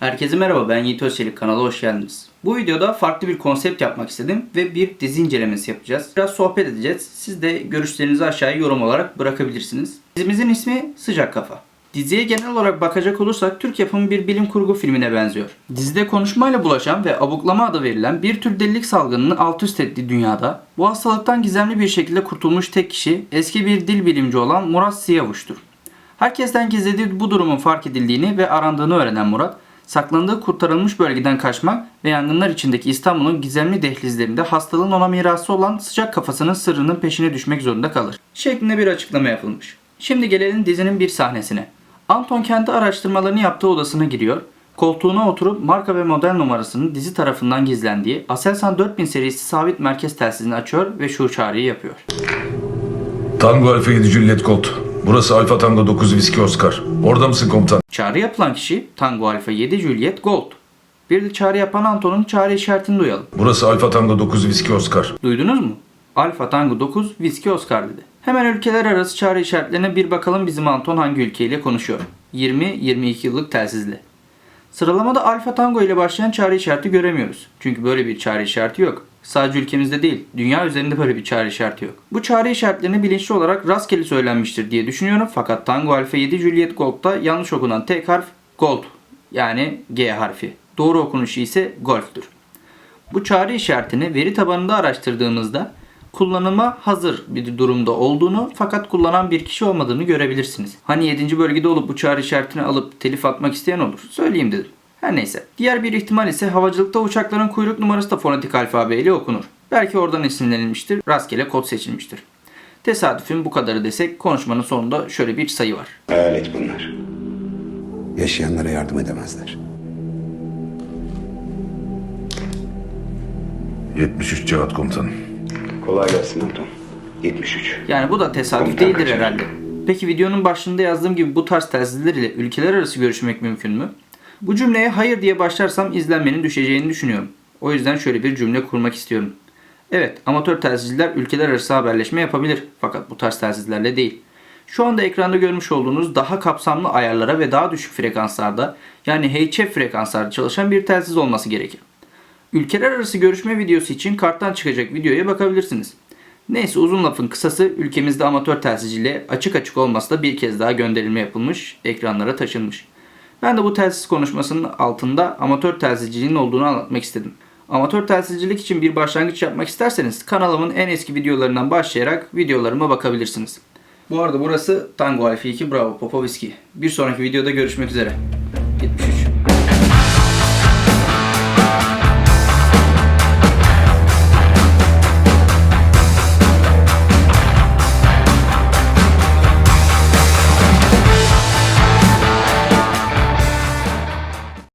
Herkese merhaba ben Yiğit Özçelik kanala hoş geldiniz. Bu videoda farklı bir konsept yapmak istedim ve bir dizi incelemesi yapacağız. Biraz sohbet edeceğiz. Siz de görüşlerinizi aşağıya yorum olarak bırakabilirsiniz. Dizimizin ismi Sıcak Kafa. Diziye genel olarak bakacak olursak Türk yapımı bir bilim kurgu filmine benziyor. Dizide konuşmayla bulaşan ve abuklama adı verilen bir tür delilik salgınını alt üst ettiği dünyada bu hastalıktan gizemli bir şekilde kurtulmuş tek kişi eski bir dil bilimci olan Murat Siyavuş'tur. Herkesten gizlediği bu durumun fark edildiğini ve arandığını öğrenen Murat, saklandığı kurtarılmış bölgeden kaçmak ve yangınlar içindeki İstanbul'un gizemli dehlizlerinde hastalığın ona mirası olan sıcak kafasının sırrının peşine düşmek zorunda kalır. Şeklinde bir açıklama yapılmış. Şimdi gelelim dizinin bir sahnesine. Anton kendi araştırmalarını yaptığı odasına giriyor. Koltuğuna oturup marka ve model numarasının dizi tarafından gizlendiği Aselsan 4000 serisi sabit merkez telsizini açıyor ve şu çağrıyı yapıyor. Tango Alfa 7 Juliet Gold. Burası Alfa Tango 9 Whiskey Oscar. Orada mısın komutan? Çağrı yapılan kişi Tango Alfa 7 Juliet Gold. Bir de çağrı yapan Anton'un çağrı işaretini duyalım. Burası Alfa Tango 9 Whiskey Oscar. Duydunuz mu? Alfa Tango 9 Whiskey Oscar dedi. Hemen ülkeler arası çağrı işaretlerine bir bakalım bizim Anton hangi ülkeyle konuşuyor. 20-22 yıllık telsizle. Sıralamada Alfa Tango ile başlayan çağrı işareti göremiyoruz. Çünkü böyle bir çağrı işareti yok. Sadece ülkemizde değil, dünya üzerinde böyle bir çağrı işareti yok. Bu çağrı işaretlerini bilinçli olarak rastgele söylenmiştir diye düşünüyorum fakat Tango Alfa 7 Juliet Gold'da yanlış okunan tek harf Gold yani G harfi. Doğru okunuşu ise Golf'tür. Bu çağrı işaretini veri tabanında araştırdığımızda kullanıma hazır bir durumda olduğunu fakat kullanan bir kişi olmadığını görebilirsiniz. Hani 7. bölgede olup bu çağrı işaretini alıp telif atmak isteyen olur. Söyleyeyim dedim. Her neyse. Diğer bir ihtimal ise havacılıkta uçakların kuyruk numarası da fonetik alfabeyle okunur. Belki oradan esinlenilmiştir, rastgele kod seçilmiştir. Tesadüfün bu kadarı desek konuşmanın sonunda şöyle bir sayı var. Hayalet bunlar. Yaşayanlara yardım edemezler. 73 Cevat komutanım. Kolay gelsin Anton. 73. Yani bu da tesadüf Komutan değildir kaçar. herhalde. Peki videonun başında yazdığım gibi bu tarz telsizler ile ülkeler arası görüşmek mümkün mü? Bu cümleye hayır diye başlarsam izlenmenin düşeceğini düşünüyorum. O yüzden şöyle bir cümle kurmak istiyorum. Evet, amatör telsizciler ülkeler arası haberleşme yapabilir fakat bu tarz telsizlerle değil. Şu anda ekranda görmüş olduğunuz daha kapsamlı ayarlara ve daha düşük frekanslarda yani HF frekanslarda çalışan bir telsiz olması gerekir. Ülkeler arası görüşme videosu için karttan çıkacak videoya bakabilirsiniz. Neyse uzun lafın kısası ülkemizde amatör telsizciliğe açık açık olmasa da bir kez daha gönderilme yapılmış, ekranlara taşınmış. Ben de bu telsiz konuşmasının altında amatör telsizciliğin olduğunu anlatmak istedim. Amatör telsizcilik için bir başlangıç yapmak isterseniz kanalımın en eski videolarından başlayarak videolarıma bakabilirsiniz. Bu arada burası Tango Alfa 2 Bravo Popo Whiskey. Bir sonraki videoda görüşmek üzere. 73.